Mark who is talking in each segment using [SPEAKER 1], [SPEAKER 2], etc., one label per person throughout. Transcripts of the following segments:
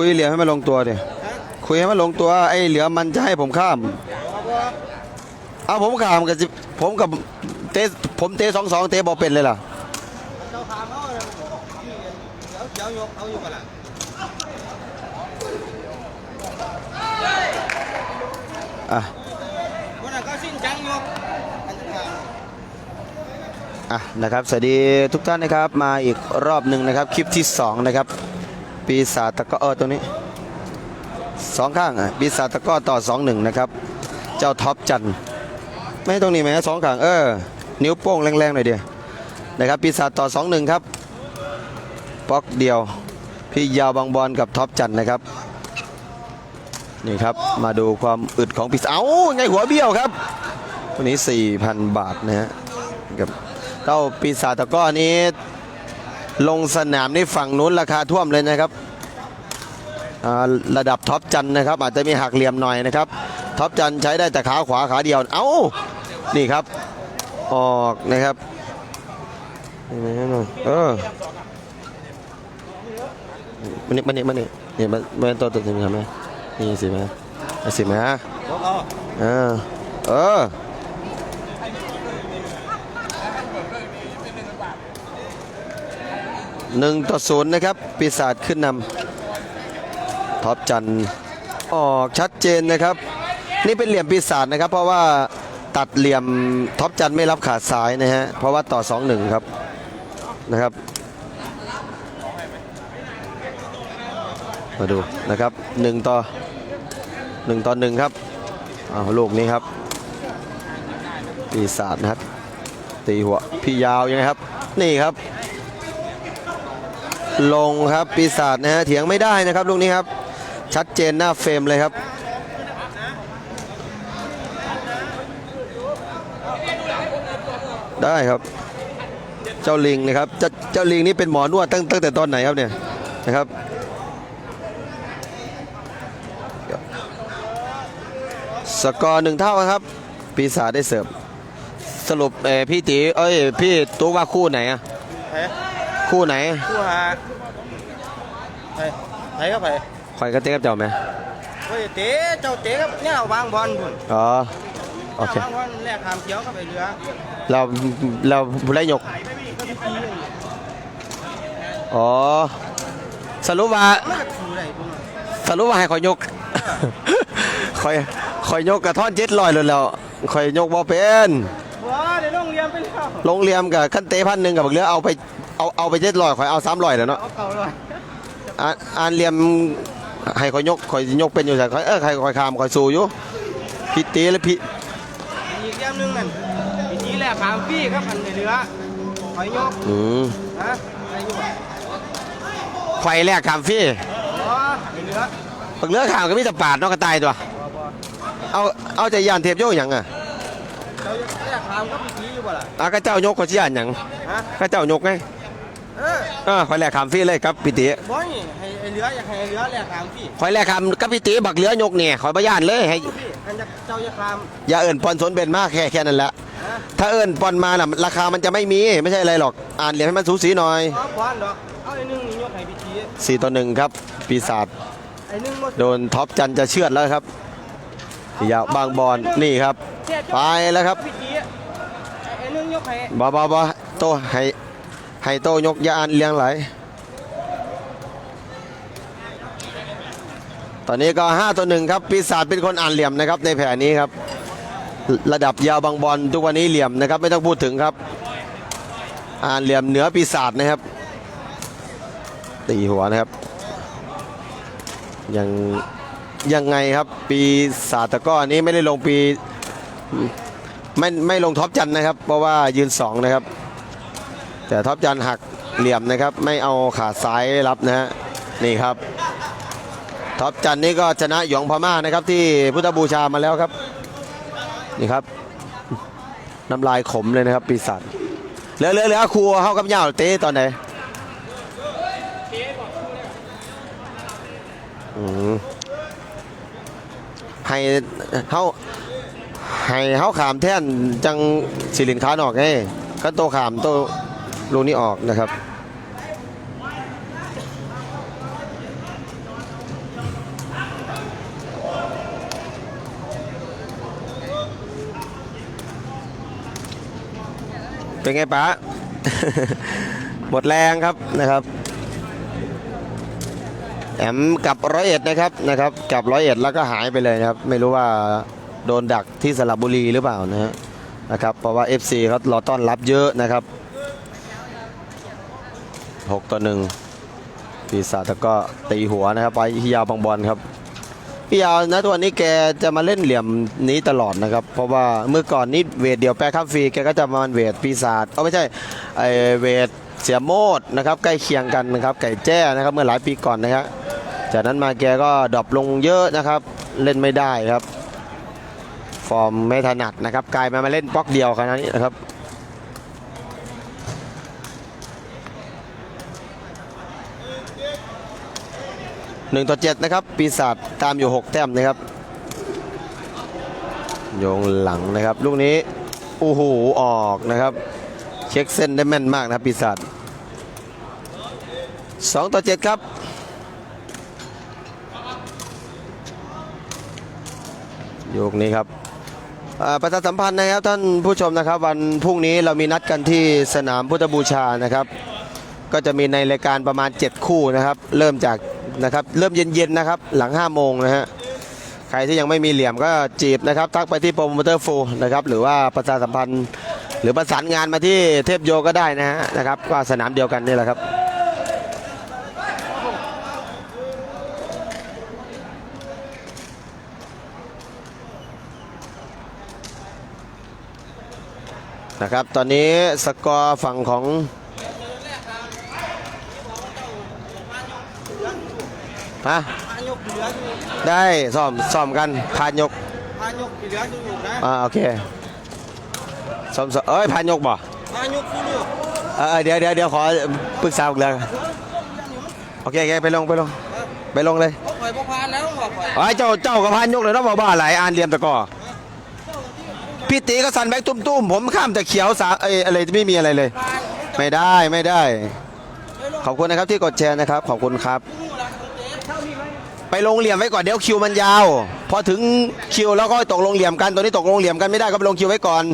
[SPEAKER 1] คุยเหลือให้มันลงตัวเดี๋ยคุยให้มันลงตัวไอ้เหลือมันจะให้ผมข้ามเอาผมข้ามกับสิผมกับเตะผมเตะสองสองเตะบอเป็นเลยล่ะ
[SPEAKER 2] เจ้าขามเขาเลยเดี๋ยวเดี๋ยวยกเอาอยู่กันละ
[SPEAKER 1] อะ
[SPEAKER 2] วันนั้นก็สิ้นจังยกอันจะขาม
[SPEAKER 1] อะนะครับสวัสดีทุกท่านนะครับมาอีกรอบหนึ่งนะครับคลิปที่สองนะครับ ปีศาจตะก้อเออตัวนี้สองข้างอะปีศาจตะก้อต่อสองหนึ่งนะครับ เจ้าท็อปจันไม่ตรงนี้ไหมสองข้างเออ นิ้วโป้งแรงๆหน่อยเดียวนะครับปีศาจต่อสองหนึ่งครับป๊อกเดียว พี่ยาวบางบอลกับท็อปจันนะครับนี่ครับมาดูความอึดของปีศาจเอ้าไงหัวเบี้ยวครับวันนี้ 4,000 บาทนะฮะกับเต้าปีศาจตะก้อนี้ ลงสนามนี่ฝั่งนู้นราคาท่วมเลยนะครับระดับท็อปจันนะครับ อาจจะมีหักเหลี่ยมหน่อยนะครับท็อปจันใช้ได้แต่ขาขวาขาเดียวเอ้านี่ครับ ออกนะครับนี่มาหน่อยเออมันนี่มันนี่มันนี่นี่ยมันมันตัวตัวนี้ไหมนี่สิไหมนี่สิไหม
[SPEAKER 2] ยกเอา
[SPEAKER 1] เออเออ หนึ่งต่อศูนย์นะครับ ปีศาจขึ้นนำท็อปจันออกชัดเจนนะครับ นี่เป็นเหลี่ยมปีศาจนะครับ เพราะว่าตัดเหลี่ยมท็อปจันไม่รับขาดซ้ายนะฮะเพราะว่าต่อ 2-1 ครับนะครับ มาดูนะครับ 1 ต่อ 1 ต่อ 1 ครับเอาลูกนี้ครับ ปีศาจนะครับ ตีหัวพี่ยาวยังไงครับ นี่ครับ ลงครับปีศาจนะฮะเถียงไม่ได้นะครับลูกนี้ครับ ชัดเจนหน้าเฟรมเลยครับได้ครับ เจ้าลิงนะครับเจ้าเจ้าลิงนี่เป็นหมอนวดตั้งตั้งแต่ตอนไหนครับเนี่ยนะครับสกอร์หนึ่งเท่าครับ ปีศาจได้เสิร์ฟสรุปเออพี่ตีเอ้ยพี่ตู้ว่าคู่ไหนอะ คู่ไหน
[SPEAKER 2] คู่หาเฮ้ยเฮ้ยครับเฮ้ย
[SPEAKER 1] คอยกระเต้กับเจ้าไหม
[SPEAKER 2] เฮ้ยเต๋เจ้าเต๋ครับเนี่ยเอาวางบอลพุ่น
[SPEAKER 1] อ๋อโอเค
[SPEAKER 2] วางบอลแลกขามเขียวกับไอ้เรือ
[SPEAKER 1] เราเราผู้ไล่ยก
[SPEAKER 2] ก็พี่ตี
[SPEAKER 1] อ๋อสรุปว่า
[SPEAKER 2] มันก็ถูได้พุ่น
[SPEAKER 1] สรุปว่าให้คอยยกคอยคอยยกกระท่อนเจ็ดลอยเลยแล้วคอยยกบ่เป็น
[SPEAKER 2] ว้าเดี๋ยวโรงเรียนไปแล้ว
[SPEAKER 1] โรงเรียนกับขั้นเตะพันหนึ่งกับบักเรือเอาไป เอาเอาไปเจ็ดลอยคอยเอาสามลอยแล้วเนาะ
[SPEAKER 2] เอาเก่าเลย
[SPEAKER 1] อ่านอ่านเรียมให้คอยยกคอยยกเป็นอยู่ใส่คอยเออใครคอยคามคอยสู้อยู่พี่ตีและพี่
[SPEAKER 2] อีกเรื่องหนึงนั่นพี่ตีแลกขามพี่ครับอันไอ้เรือหอยยก
[SPEAKER 1] อืม
[SPEAKER 2] ฮะไอ้อยู่บ่
[SPEAKER 1] ไฟแรกคามฟี่
[SPEAKER 2] อ๋อไอ้เรือ
[SPEAKER 1] บักเรือขามก็มีแต่ปาดเนอกกระต่ายตัว
[SPEAKER 2] บ่บ่
[SPEAKER 1] เอาเอาใจยานเทียบโยกหยังอะ
[SPEAKER 2] เจ้าแลกขามกับพี่ตีอยู่บ่ล่ะ
[SPEAKER 1] อากระเจ้ายกก็สิยานหยัง
[SPEAKER 2] ฮะ
[SPEAKER 1] กระเจ้ายกไง
[SPEAKER 2] เออ
[SPEAKER 1] อ่าคอยแรกคามฟี่เลยครับพี่ตี
[SPEAKER 2] บ่นี่ให้ไอ้เรืออยากให้ไอ้เรือแลกขามพี่
[SPEAKER 1] คอยแรกคามกับพี่ตีบักเรือยกเนี่ยคอยประยานเลยให้
[SPEAKER 2] พี่กันจะเจ้าจะขาม
[SPEAKER 1] อย่าเอิ้นปอนสนเป็นมากแค่แค่นั้นแหละ
[SPEAKER 2] ฮะ
[SPEAKER 1] ถ้าเอิ้นปอนมาน่ะราคามันจะไม่มีไม่ใช่อะไรหรอก อ่านเหรียญให้มันสูสีหน่อย
[SPEAKER 2] เอาบอลดอกเอาไอ้หนึงนี่ยกให้พี่ตี
[SPEAKER 1] สี่ต่อหนึ่งครับ ปีศาจ
[SPEAKER 2] ไอ้หนึงบ่
[SPEAKER 1] โดนท็อปจันจะเชือดแล้วครับยาวบางบอลนี่ครับไปแล้วครับ
[SPEAKER 2] พี่ตีไอ้หนึงยกให้
[SPEAKER 1] บาบาบาโตให้ ให้โตยกยาอ่านเลี้ยงไหล ตอนนี้ก็ 5 ต่อหนึ่งครับปีศาจเป็นคนอ่านเหลี่ยมนะครับในแผนนี้ครับ ระดับยาวบางบอลทุกวันนี้เหลี่ยมนะครับไม่ต้องพูดถึงครับ อ่านเหลี่ยมเหนือปีศาจนะครับ ตีหัวนะครับ ยังยังไงครับ ปีศาจตะก้อนนี้ไม่ได้ลงปีไม่ไม่ลงท็อปจันนะครับ เพราะว่ายืนสองนะครับ แต่ท็อปจันหักเหลี่ยมนะครับ ไม่เอาขาซ้ายรับนะฮะนี่ครับท็อปจันนี่ก็ชนะหยองพม่านะครับที่พุทธบูชามาแล้วครับ นี่ครับน้ำลายขมเลยนะครับปีศาจเหลือเหลือเหลือครัวเข้ากับเหย้าเต้ตอนไหนอืมให้เขาให้เขาขามแท่นจังสิรินค้านออกไงก็โตขามโต ลูกนี้ออกนะครับ เป็นไงป๋าหมดแรงครับนะครับแอมกับร้อยเอ็ดนะครับนะครับกับร้อยเอ็ดแล้วก็หายไปเลยนะครับ ไม่รู้ว่าโดนดักที่สระบุรีหรือเปล่านะะนะครับเพราะว่า FC เขารอต้อนรับเยอะนะครับ 6ต่อ1ปีศาจก็ตีหัวนะครับไปพี่ยาวบางบอลครับพี่ยาวนะตัวนนี้แกจะมาเล่นเหลี่ยมนี้ตลอดนะครับ เพราะว่าเมื่อก่อนนี่เวทเดียวแปรข้ามฟรีแกก็จะมาเวทปีศาจเอาไม่ใช่ไอเวทเสียโมดนะครับใกล้เคียงกันนะครับไก่แจ้นะครับเมื่อหลายปีก่อนนะครับจากนั้นมาแกก็ดรอปลงเยอะนะครับเล่นไม่ได้ครับ ฟอร์มไม่ถนัดนะครับกลายมามาเล่นป๊อกเดียวขนาดนี้นะครับ หนึ่งต่อเจ็ดนะครับ ปีศาจตามอยู่ 6 แต้มนะครับ โยงหลังนะครับ ลูกนี้ โอ้โห ออกนะครับ เช็คเส้นได้แม่นมากนะครับปีศาจ2ต่อ 7 ครับโยกนี้ครับประชาสัมพันธ์นะครับท่านผู้ชมนะครับวันพรุ่งนี้เรามีนัดกันที่สนามพุทธบูชานะครับ ก็จะมีในรายการประมาณ 7 คู่นะครับ เริ่มจาก นะครับ เริ่มเย็นๆนะครับ หลัง 5 โมงนะฮะ ใครที่ยังไม่มีเหลี่ยมก็จีบนะครับ ทักไปที่โปรโมเตอร์ฟูนะครับ หรือว่าประชาสัมพันธ์ หรือประสานงานมาที่เทพโยก็ได้นะฮะนะครับก็สนามเดียวกันนี่แหละครับนะครับ ตอนนี้สกอร์ฝั่งของ ฮะ
[SPEAKER 2] พายกเหลืออยู่
[SPEAKER 1] ได้ซ่อมซ่อมกันพานยก
[SPEAKER 2] พายกเหลืออยู่นะ
[SPEAKER 1] อ่าโอเคซ่อมซ่อมเอ้ยพานยกบ่
[SPEAKER 2] พายกคู่ลูก
[SPEAKER 1] เออเดี๋ยวเดี๋ยวเดี๋ยวขอปรึกษาอีกเลยโอเคโอเคไปลงไปลงไปลงเลย
[SPEAKER 2] เขาปล่อยพวกพานแล้วบอกปล่อย
[SPEAKER 1] ไอ้ยเจ้าเจ้ากับพานยกเลยต้องบอกว่าหลายอ่านเรียมตะกอพี่ตีก็สันแบ็กตุ้มๆผมข้ามแต่เขียวสาเอยอะไรไม่มีอะไรเลย
[SPEAKER 2] พาน
[SPEAKER 1] ไม่ได้ไม่ได้ ขอบคุณนะครับที่กดแชร์นะครับ ขอบคุณครับ ไปลงเหลี่ยมไว้ก่อนเดี๋ยวคิวมันยาว พอถึงคิวแล้วก็ตกลงเหลี่ยมกันตัวนี้ตกลงเหลี่ยมกันไม่ได้ก็ไปลงคิวไว้ก่อน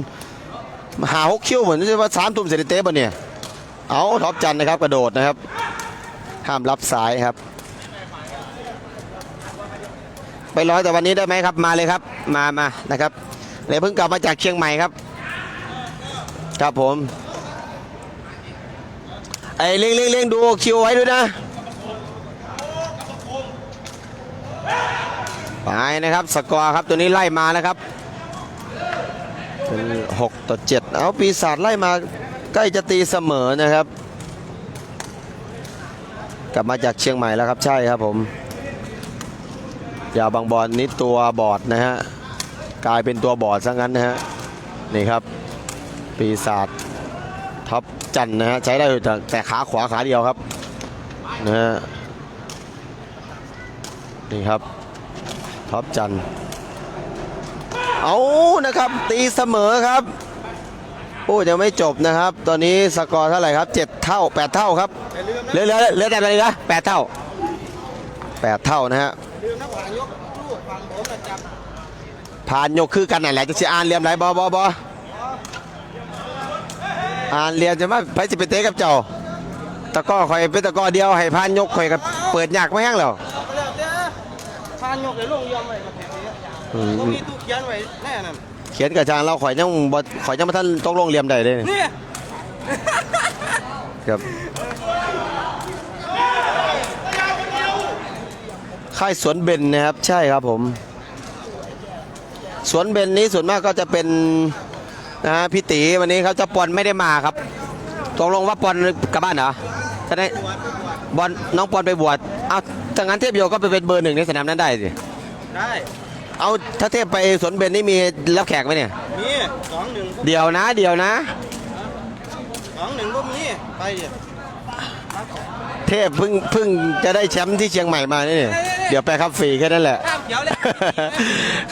[SPEAKER 1] หาหกคิวเหมือนจะว่าสามทุ่มเสร็จเตะปะเนี่ยเอาท็อปจันนะครับกระโดดนะครับห้ามรับสายครับ ไปร้อยแต่วันนี้ได้ไหมครับมาเลยครับมามานะครับเลยเพิ่งกลับมาจากเชียงใหม่ครับ ครับผมไอ้เลี้ยงเลี้ยงเลี้ยงดูคิวไว้ด้วยนะ ไปนะครับสกอร์ครับตัวนี้ไล่มานะครับเป็น6ต่อ7เอาปีศาจไล่มาใกล้จะตีเสมอนะครับ กลับมาจากเชียงใหม่แล้วครับใช่ครับผมยาวบางบอลนี้ตัวบอดนะฮะกลายเป็นตัวบอดซะงั้นนะฮะนี่ครับ ปีศาจท็อปจันนะฮะใช้ได้แต่ขาขวาขาเดียวครับนะฮะ นี่ครับท็อปจันเอานะครับ ตีเสมอครับโอ้ยังไม่จบนะครับ ตอนนี้สกอร์เท่าไหร่ครับ 7 เท่า 8 เท่าครับ
[SPEAKER 2] อย่าลืม
[SPEAKER 1] เหลือเหลือเหลือแต่อะไรนะ8เท่า 8 เท่านะฮะ
[SPEAKER 2] ผ่า
[SPEAKER 1] นยกคือกันไหนแหละจะสิอ่านเรียมไรบอบอบออ่านเรียมจะมาไปสิไปเตะกับเจ้าตะก้อคอยเป็นตะก้อเดียวให้ผ่านยกคอยกับเปิดยากไม่แห้งแล้ว
[SPEAKER 2] เอาไปแล้วเด้อ พายกเดี๋ยวลงยอมไว้กับแผลนี้
[SPEAKER 1] อืม
[SPEAKER 2] ผมมีตู้เขียนไว้แน่นั่น
[SPEAKER 1] เขียนกับจางเราข่อยยังบ่ข่อยยังมาท่านตกลงเรียมได้เลย
[SPEAKER 2] เนี่ย
[SPEAKER 1] ครับค่ายสวนเบนนะครับ ใช่ครับผม สวนเบนนี้ส่วนมากก็จะเป็นนะฮะพี่ตีวันนี้เขาจะปอนไม่ได้มาครับตกลงว่าปอนกลับบ้านเหรอจะได้บอลน้องปอนไปบวชเอา ถ้างั้นเทพโยก็ไปเป็นเบอร์หนึ่งในสนามนั้นได้สิ
[SPEAKER 2] ได้
[SPEAKER 1] เอาถ้าเทพไปสวนเบนนี่มีรับแขกไหมเนี่ย
[SPEAKER 2] มีสองหนึ่ง
[SPEAKER 1] เดี๋ยวนะ เดี๋ยวนะ
[SPEAKER 2] สองหนึ่งก็มีไปดิ
[SPEAKER 1] เทพเพิ่งเพิ่งจะได้แชมป์ที่เชียงใหม่มานี่เดี๋ยวไปครับฟรีแค่นั้นแหละ
[SPEAKER 2] ข้ามเขียวเลย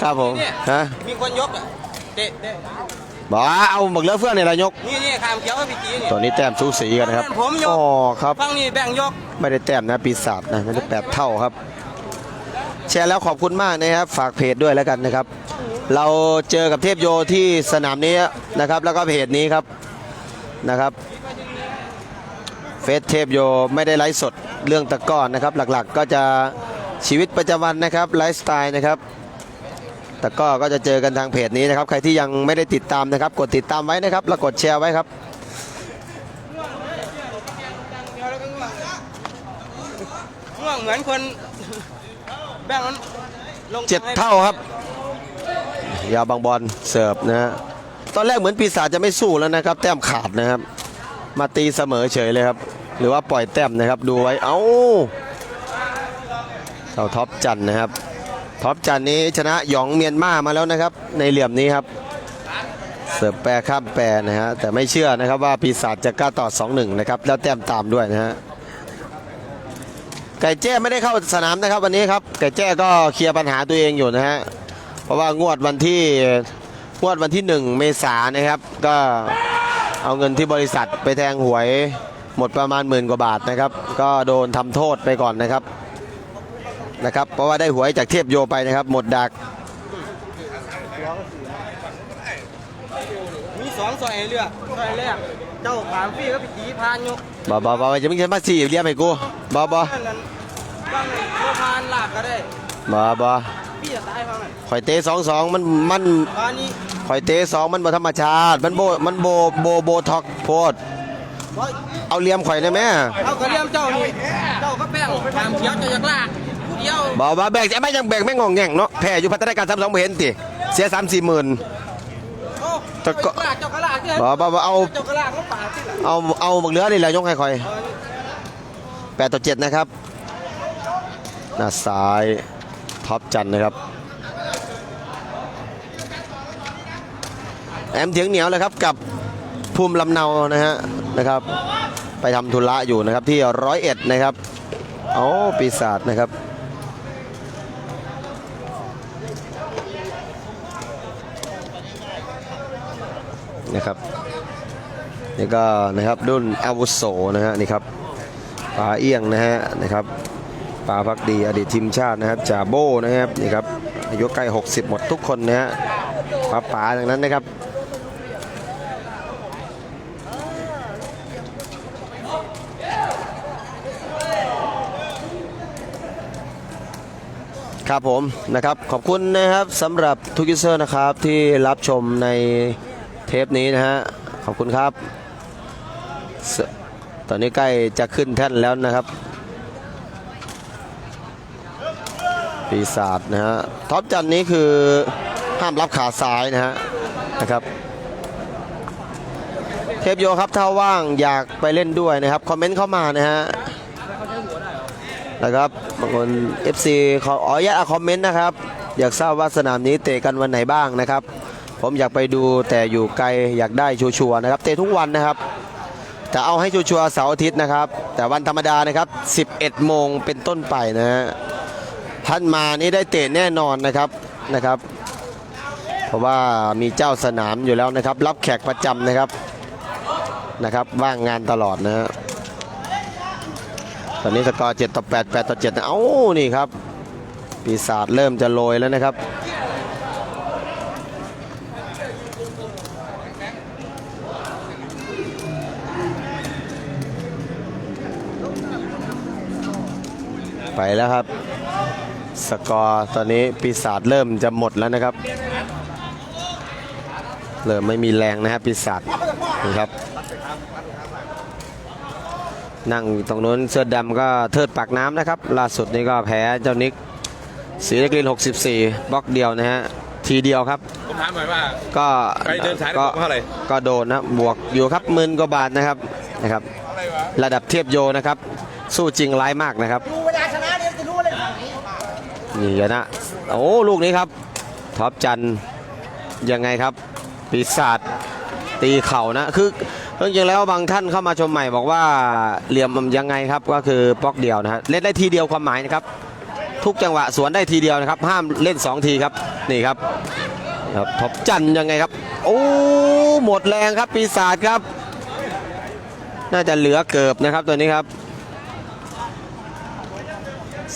[SPEAKER 1] ครับผม
[SPEAKER 2] เนี่ย
[SPEAKER 1] ฮะ
[SPEAKER 2] มีคนยกอะเตะเตะ
[SPEAKER 1] บอกว่าเอาหมึกเลือเฟื่องเนี่ยเรายก
[SPEAKER 2] นี่นี่ข้ามเขียวกับพี่จีนี่
[SPEAKER 1] ตัวนี้แต้มสูสีกันนะครับ
[SPEAKER 2] ผมยก
[SPEAKER 1] อ๋อครับ
[SPEAKER 2] ฟังนี่แบ่งยก
[SPEAKER 1] ไม่ได้แต้มนะปีศาจนะไม่ได้แปดเท่าครับ แชร์แล้วขอบคุณมากนะครับ ฝากเพจด้วยแล้วกันนะครับ เราเจอกับเทพโยที่สนามนี้นะครับ แล้วก็เพจนี้ครับนะครับเฟซเทปโยไม่ได้ไลฟ์สดเรื่องตะกร้อนะครับ หลักๆก็จะชีวิตประจำวันนะครับไลฟ์สไตล์นะครับ ตะกร้อก็จะเจอกันทางเพจนี้นะครับ ใครที่ยังไม่ได้ติดตามนะครับ กดติดตามไว้นะครับแล้วกดแชร์ไว้ครับ
[SPEAKER 2] ง่วงเหมือนคนแบ่งมันลง
[SPEAKER 1] เจ็ดเท่าครับ ยาวบางบอลเสิร์ฟนะฮะตอนแรกเหมือนปีศาจจะไม่สู้แล้วนะครับ แต้มขาดนะครับ มาตีเสมอเฉยเลยครับ หรือว่าปล่อยแต้มนะครับ ดูไว้ เอ้าเจ้าท็อปจันทร์นะครับ ท็อปจันนี้ชนะหยองเมียนมามาแล้วนะครับ ในเหลี่ยมนี้ครับ เสิร์ฟแปรข้ามแปรนะฮะแต่ไม่เชื่อนะครับว่าปีศาจจะกล้าต่อ 2-1 นะครับ แล้วแต้มตามด้วยนะฮะไก่แจ้ไม่ได้เข้าสนามนะครับวันนี้ครับไก่แจ้ก็เคลียร์ปัญหาตัวเองอยู่นะฮะเพราะว่างวดวันที่งวดวันที่ 1 เมษายนนะครับ ก็เอาเงินที่บริษัทไปแทงหวยหมดประมาณหมื่นกว่าบาทนะครับ ก็โดนทำโทษไปก่อนนะครับ นะครับ เพราะว่าได้หวยจากเทพโยไปนะครับ หมดดัก
[SPEAKER 2] มีสองซอยให้เลือกซอยแรกเจ้าขามฟรีก็ไปตีพานอยู่
[SPEAKER 1] บอบอบอจะมึงจะมาสี่เรียมให้กูบอบอ
[SPEAKER 2] นั่นนั่นบ้างเลยโลพานลากก็ได้
[SPEAKER 1] บอบอ
[SPEAKER 2] พี่จะตายฟังนั่น
[SPEAKER 1] ข่อยเตะสองสองมันมัน
[SPEAKER 2] ตอนนี้
[SPEAKER 1] ข่อยเตะสองมันบ่ธรรมชาติ มันโบมันโบโบโบท็อกโพด
[SPEAKER 2] ร้อย
[SPEAKER 1] เอาเหลี่ยมข่อยได้ไหม
[SPEAKER 2] เอากระเลียมเจ้านี่เจ้าก็แป้งขามเขียวเจ้าอยากลาก ผู้เดียว
[SPEAKER 1] บอกว่าแบกจะไม่ยังแบกไม่งองแง่งเนาะแพ้อยู่พัฒนาการสามสองเห็นติเสียสามสี่หมื่น
[SPEAKER 2] โอ้
[SPEAKER 1] แต่ก็
[SPEAKER 2] เจ้าลากเจ้าก็ลากเนี่ย
[SPEAKER 1] บอกว่าเอา
[SPEAKER 2] เจ้าก็ลากก็ป่าดที่หลัง
[SPEAKER 1] เอาเอาบักเหลือนี่แหละยกให้ข่อย
[SPEAKER 2] เอา
[SPEAKER 1] แปดต่อเจ็ดนะครับหน้าซ้ายท็อปจันทร์นะครับแอมเถียงเหนียวเลยครับกับภูมิลำเนานะฮะนะครับ ไปทำธุระอยู่นะครับที่ร้อยเอ็ดนะครับโอ้ปีศาจนะครับ นะครับนี่ก็นะครับรุ่นอาวุโสนะฮะนี่ครับป๋าเอี้ยงนะฮะนะครับป๋าพักดีอดีตทีมชาตินะครับจ่าโบ้นะครับนี่ครับอายุใกล้ 60 หมดทุกคนนะฮะป๋าป๋าดังนั้นนะครับครับผมนะครับขอบคุณนะครับสำหรับทุกยูเซอร์นะครับที่รับชมใน ทปนี้นะฮะ ขอบคุณครับ ตอนนี้ใกล้จะขึ้นแท่นแล้วนะครับ ปีศาจนะฮะ ท็อปจันนี้คือห้ามรับขาซ้ายนะฮะนะครับเทปโยครับถ้าว่างอยากไปเล่นด้วยนะครับ คอมเมนต์เข้ามานะฮะนะครับบางคน FC ขออนุญาตคอมเมนต์นะครับ อยากทราบว่าสนามนี้เตะกันวันไหนบ้างนะครับ ผมอยากไปดูแต่อยู่ไกลอยากได้ชัวร์นะครับ เตะทุกวันนะครับ จะเอาให้ชัวร์เสาร์อาทิตย์นะครับ แต่วันธรรมดานะครับ 11 โมงเป็นต้นไปนะฮะท่านมานี่ได้เตะแน่นอนนะครับนะครับ เพราะว่ามีเจ้าสนามอยู่แล้วนะครับ รับแขกประจำนะครับนะครับว่างงานตลอดนะฮะตอนนี้สกอร์7ต่อ8 8ต่อ7นะเอ้านี่ครับ ปีศาจเริ่มจะโรยแล้วนะครับ ไปแล้วครับ สกอร์ตอนนี้ปีศาจเริ่มจะหมดแล้วนะครับ เริ่มไม่มีแรงนะครับปีศาจนี่ครับ นั่งอยู่ตรงนู้นเสื้อดำก็เทิดปากน้ำนะครับ ล่าสุดนี้ก็แพ้เจ้านิกสีเล็กลิน 64 บล็อกเดียวนะฮะทีเดียวครับ
[SPEAKER 3] ผมถามหน่อยว่า
[SPEAKER 1] ก็
[SPEAKER 3] ไปเดินสายได้
[SPEAKER 1] ก็
[SPEAKER 3] เท่าไหร่
[SPEAKER 1] ก็โดนนะบวกอยู่ครับหมื่นกว่าบาทนะครับนะครับ ระดับเทียบโยนะครับ สู้จริงร้ายมากนะครับ นี่ชนะโอ้ลูกนี้ครับท็อปจันยังไงครับ ปีศาจตีเข่านะคือจริงๆแล้วบางท่านเข้ามาชมใหม่บอกว่าเหลี่ยมยังไงครับก็คือป๊อกเดียวนะฮะเล่นได้ทีเดียวความหมายนะครับ ทุกจังหวะสวนได้ทีเดียวนะครับ ห้ามเล่น 2 ทีครับนี่ครับครับท็อปจันยังไงครับ โอ้หมดแรงครับปีศาจครับ น่าจะเหลือเกือบนะครับตัวนี้ครับ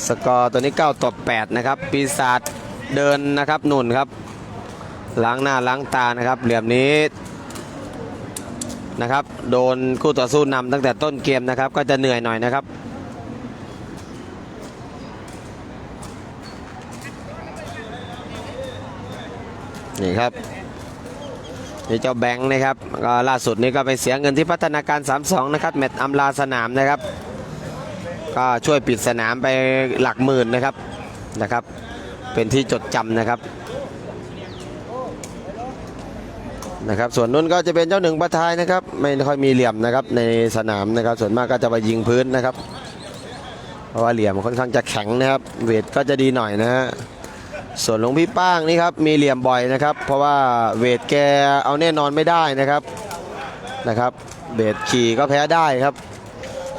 [SPEAKER 1] สกอร์ตัวนี้ 9ต่อ8นะครับ ปีศาจเดินนะครับหนุนครับ ล้างหน้าล้างตานะครับ เหลี่ยมนี้นะครับ โดนคู่ต่อสู้นำตั้งแต่ต้นเกมนะครับ ก็จะเหนื่อยหน่อยนะครับนี่ครับนี่เจ้าแบงค์นะครับก็ล่าสุดนี้ก็ไปเสียเงินที่พัฒนาการ 3-2 นะครับ แมตช์อำลาสนามนะครับ ก็ช่วยปิดสนามไปหลักหมื่นนะครับนะครับ เป็นที่จดจำนะครับนะครับส่วนนู้นก็จะเป็นเจ้าหนึ่งประทายนะครับ ไม่ค่อยมีเหลี่ยมนะครับในสนามนะครับ ส่วนมากก็จะไปยิงพื้นนะครับ เพราะว่าเหลี่ยมค่อนข้างจะแข็งนะครับ เวทก็จะดีหน่อยนะฮะส่วนหลวงพี่ป้างนี่ครับมีเหลี่ยมบ่อยนะครับ เพราะว่าเวทแกเอาแน่นอนไม่ได้นะครับนะครับเวทขี่ก็แพ้ได้ครับ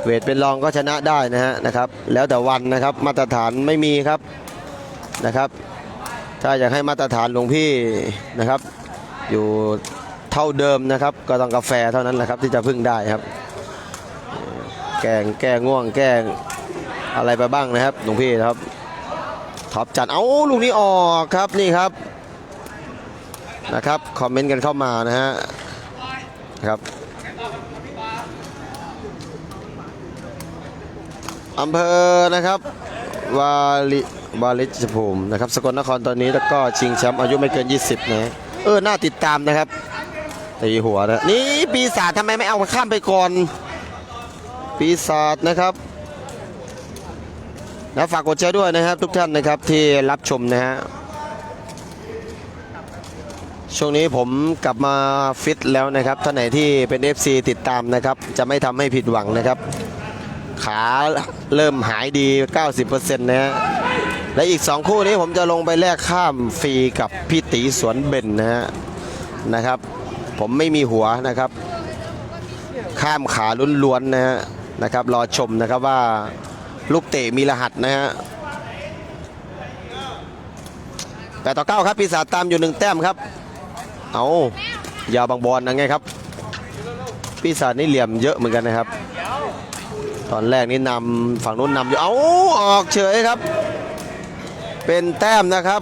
[SPEAKER 1] เวทเป็นรองก็ชนะได้นะฮะนะครับ แล้วแต่วันนะครับมาตรฐานไม่มีครับนะครับ ถ้าอยากให้มาตรฐานหลวงพี่นะครับ อยู่เท่าเดิมนะครับ ก็ต้องกาแฟเท่านั้นแหละครับที่จะพึ่งได้ครับ แกงแก้ง่วงแก้อะไรไปบ้างนะครับหลวงพี่ครับท็อปจัดเอาลูกนี้ออกครับนี่ครับนะครับคอมเมนต์กันเข้ามานะฮะครับ อำเภอนะครับวาลิวาลิชภูมินะครับสกลนครตอนนี้แล้วก็ชิงแชมป์อายุไม่เกิน 20 นะเออน่าติดตามนะครับตีหัวนะนี่ปีศาจทำไมไม่เอาข้ามไปก่อน ปีศาจนะครับนะฝากกดแชร์ด้วยนะครับทุกท่านนะครับที่รับชมนะฮะช่วงนี้ผมกลับมาฟิตแล้วนะครับท่านไหนที่เป็น FC ติดตามนะครับ จะไม่ทำให้ผิดหวังนะครับ ขาเริ่มหายดี 90%นะฮะและอีก 2 คู่นี้ผมจะลงไปแลกข้ามฟรีกับพี่ตีสวนเบนนะฮะนะครับ ผมไม่มีหัวนะครับ ข้ามขาล้วนๆนะฮะนะครับ รอชมนะครับว่าลูกเตะมีรหัสนะฮะแปดต่อเก้าครับปีศาจตามอยู่หนึ่งแต้มครับ เอายาวบางบอลนะไงครับปีศาจนี่เหลี่ยมเยอะเหมือนกันนะครับ ตอนแรกนี่นำฝั่งนู้นนำอยู่เอาออกเฉยครับ เป็นแต้มนะครับ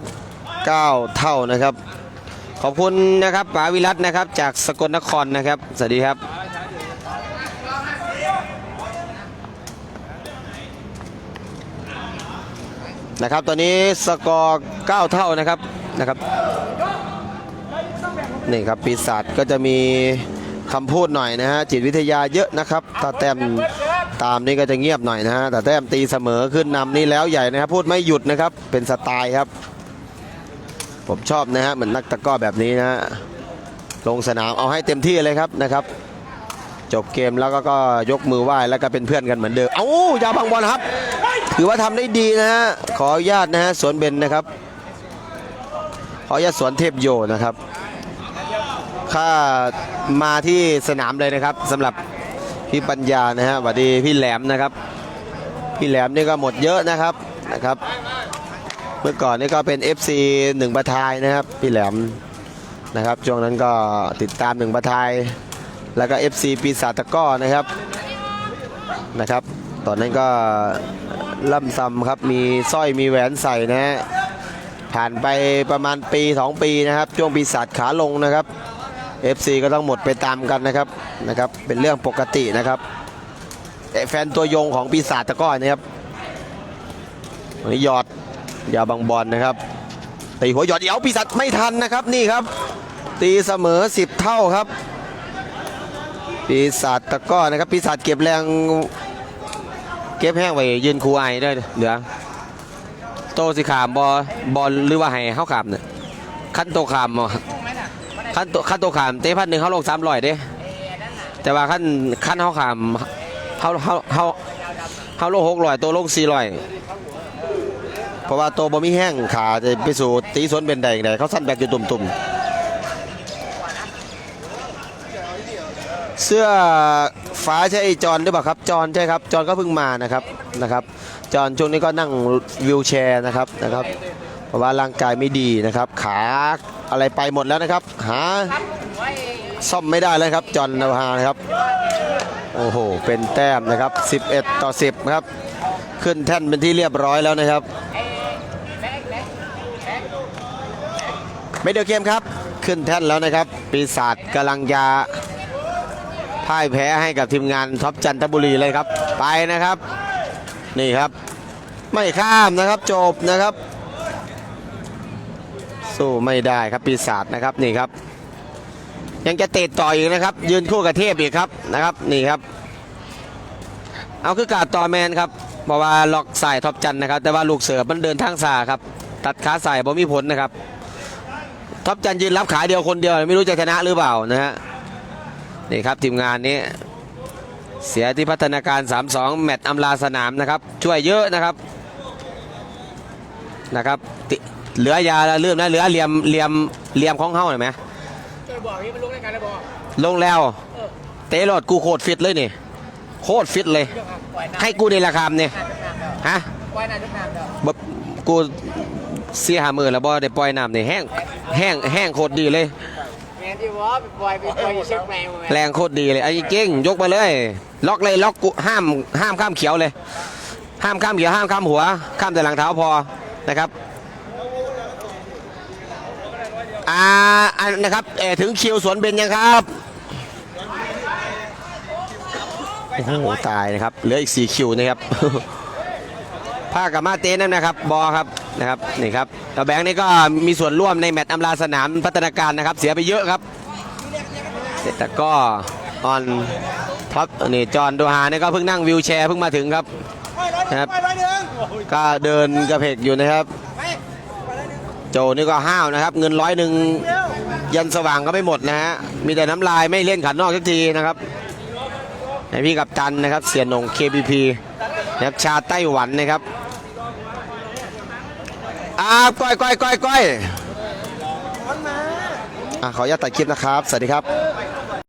[SPEAKER 1] 9 เท่านะครับ ขอบคุณนะครับป๋าวิรัตนะครับ จากสกลนครนะครับ สวัสดีครับนะครับตอนนี้สกอร์9เท่านะครับนะครับนี่ครับปีศาจก็จะมีคำพูดหน่อยนะฮะจิตวิทยาเยอะนะครับถ้าแต้ม ตามนี่ก็จะเงียบหน่อยนะฮะแต่แต้มตีเสมอขึ้นนำนี่แล้วใหญ่นะครับพูดไม่หยุดนะครับเป็นสไตล์ครับ ผมชอบนะฮะเหมือนนักตะก้อแบบนี้นะฮะลงสนามเอาให้เต็มที่เลยครับนะครับ จบเกมแล้วก็ก็ยกมือไหว้แล้วก็เป็นเพื่อนกันเหมือนเดิมเอ้ายาวบางบอลครับ ถือว่าทำได้ดีนะฮะขออนุญาตนะฮะสวนเบนนะครับ ขออนุญาตสวนเทพโยนะครับ ค่ามาที่สนามเลยนะครับสำหรับ พี่ปัญญานะฮะสวัสดีพี่แหลมนะครับ พี่แหลมนี่ก็หมดเยอะนะครับนะครับ เมื่อก่อนนี่ก็เป็น FC หนึ่งประทายนะครับพี่แหลมนะครับช่วงนั้นก็ติดตามหนึ่งประทาย แล้วก็ FC ปีศาจตะก้อนะครับนะครับ ตอนนั้นก็ล่ำซำครับมีสร้อยมีแหวนใส่นะฮะผ่านไปประมาณปี 2 ปีนะครับช่วงปีศาจขาลงนะครับ FC ก็ต้องหมดไปตามกันนะครับนะครับ เป็นเรื่องปกตินะครับแฟนตัวยงของปีศาจตะก้อนนะครับวันนี้หยอดยาบางบอลนะครับตีหัวหยอดเดี๋ยวปีศาจไม่ทันนะครับนี่ครับ ตีเสมอ 10 เท่าครับ ปีศาจตะก้อนนะครับปีศาจเก็บแรงเก็บแห้งไว้ยืนคูไอได้เหลือโตสิขามบอบอลหรือว่าให้เข้าขามเนี่ยขั้นโตขามบ่ ขั้นโตขั้นโตขามเตะพันหนึ่งเขาลงสามร้อยเด้แต่ว่าขั้นขั้นเขาขามเขาเขาเขาเขาลงหกร้อยตัวลงสี่ร้อยเพราะว่าตัวบ่มีแห้งขาจะไปสู่ตีสวนเป็นใดใดเขาสั้นแบกอยู่ตุ่มๆเสื้อฟ้าใช่จอนหรือเปล่าครับจอนใช่ครับจอนก็เพิ่งมานะครับนะครับ จอนช่วงนี้ก็นั่งวิวแชร์นะครับนะครับ เพราะว่าร่างกายไม่ดีนะครับ ขา อะไรไปหมดแล้วนะครับ หาซ่อมไม่ได้แล้วครับ จอนนวานะครับ โอ้โห เป็นแต้มนะครับ 11 ต่อ 10 ครับ ขึ้นแท่นเป็นที่เรียบร้อยแล้วนะครับไม่เดียวเกมครับ ขึ้นแท่นแล้วนะครับ ปีศาจกำลังยาพ่ายแพ้ให้กับทีมงานท็อปจันทบุรีเลยครับ ไปนะครับ นี่ครับ ไม่ข้ามนะครับจบนะครับ สู้ไม่ได้ครับปีศาจนะครับนี่ครับ ยังจะเตะต่ออีกนะครับ ยืนคู่กับเทพอีกครับนะครับนี่ครับ เอาคือกาดต่อแมนครับเพราะว่าล็อกสายท็อปจันนะครับ แต่ว่าลูกเสือมันเดินทางสาครับ ตัดขาสายบ่มีผลนะครับท็อปจันยืนรับขาเดียวคนเดียวไม่รู้จะชนะหรือเปล่านะฮะนี่ครับทีมงานนี้เสียที่พัฒนาการ 3-2 แมตช์อำลาสนามนะครับ ช่วยเยอะนะครับนะครับติ เหลือยาแล้วลืมนะเหลือเหลี่ยมเหลี่ยมเหลี่ยมของเฮาหน่อยไหม
[SPEAKER 2] เคยบอกนี่มันลงในการแล้วบอก
[SPEAKER 1] ลงแล้วเตะรอดกูโคตรฟิตเลยนี่โคตรฟิตเลย
[SPEAKER 2] ปล่อยน้ำ
[SPEAKER 1] ให้กูในราคามเนี่ย
[SPEAKER 2] น้ำน้ำแล้ว
[SPEAKER 1] ฮะ
[SPEAKER 2] ปล่อยน้ำน้ำแล้ว
[SPEAKER 1] บกูเสียหามือแล้วบ่ได้ปล่อยน้ำนี่แห้งแห้งแห้งโคตรดีเลย
[SPEAKER 2] แมนที่ว่าปล่อยไปปล่อยเช็คแมวแม
[SPEAKER 1] แรงโคตรดีเลยไอ้เก่งยกมาเลย ล็อกเลยล็อกกูห้ามห้ามข้ามเขียวเลย ห้ามข้ามเขียวห้ามข้ามหัว ข้ามแต่หลังเท้าพอนะครับ อ่าอันนะครับเอ่อถึงคิวสวนเบนยังครับโอ้โหตายนะครับเหลืออีก4คิวนะครับ ผ้ากับมาเต้นนั่นนะครับบอครับนะครับนี่ครับแล้วแบงค์นี่ก็มีส่วนร่วมในแมตช์อำลาสนามพัฒนาการนะครับ เสียไปเยอะครับแต่ก็ออนท็อปนี่จอห์นโดฮานี่ก็เพิ่งนั่งวิวแชร์เพิ่งมาถึงครับนะครับก็เดินกระเพกอยู่นะครับ โจนี่ก็ห้าวนะครับ เงินร้อยหนึ่งยันสว่างก็ไม่หมดนะฮะมีแต่น้ำลายไม่เล่นขันนอกสักทีนะครับให้พี่กับตันนะครับ เสียหนง KPP นะครับชาไต้หวันนะครับอ้าวก้อยก้อยก้อยก้อยอะขออนุญาตตัดคลิปนะครับ สวัสดีครับ